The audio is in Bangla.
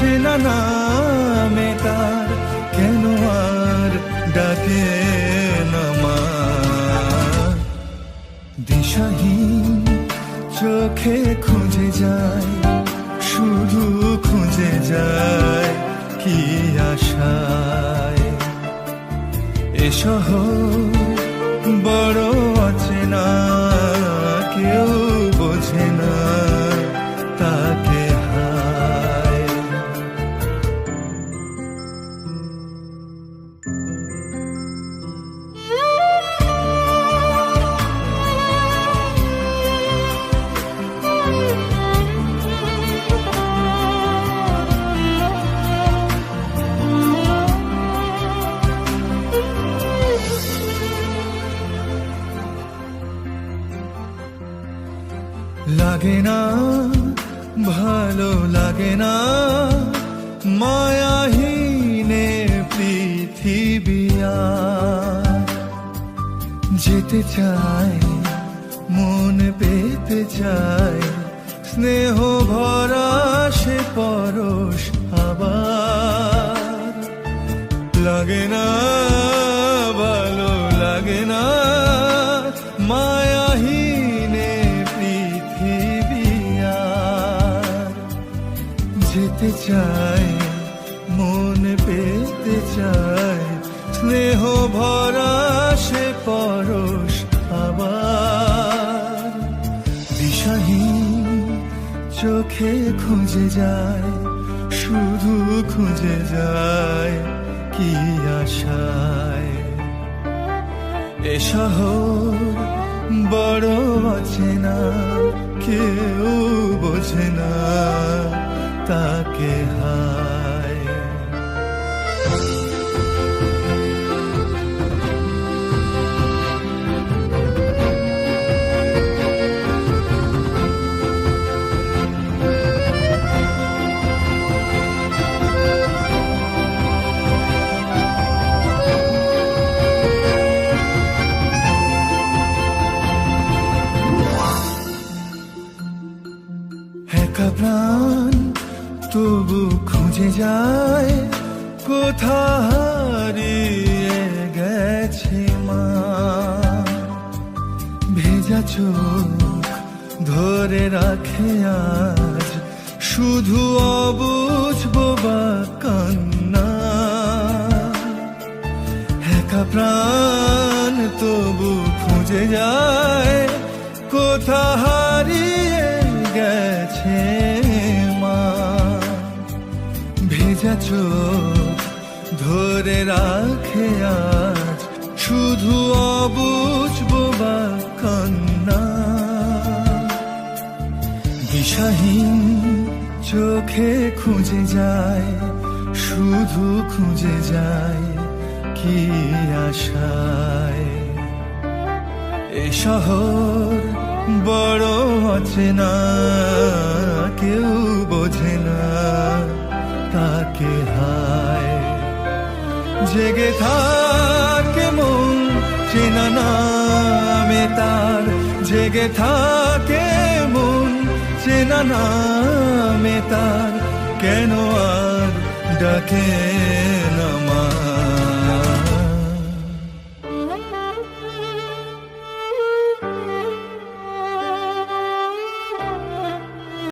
চেনা নামে তার কেন আর ডাকে নামা দিশাহীন চোখে খুঁজে যায়, শুধু খুঁজে যায় কি আশায়? এ শহর বড় আছে লাগে না, ভালো লাগে না। মায়াহীনে পৃথিবিয়া। যেতে চাই, মন পেতে চাই। স্নেহ ভরা সে পরশ আবার। লাগে না, ভালো লাগে না। যেতে চাই মন পেতে চাই স্নেহ ভরা সে পরশ আবার। দিশাহীন চোখে খুঁজে যায়, শুধু খুঁজে যায় কি আশায়। এ শহর বড় না কেউ বোঝে না। তাকে হায় খুঁজে যায় কোথা হারিয়ে গেছে মা। ভেজা চোখ ধরে রাখে আজ শুধু অবুঝ বোবা কান্না। একা প্রাণ তবু খুঁজে যায় কোথা হারিয়ে চোখ ধরে রাখে আজ শুধু অবুঝ বোবা কান্না। দিশাহীন চোখে খুঁজে যায়, শুধু খুঁজে যায় কি আশায়। এ শহর বড় আছে না কেউ জেগে থাকে মন চেনা নামে তার। জেগে থাকে মন চেনা নামে তার। কেন আর ডাকে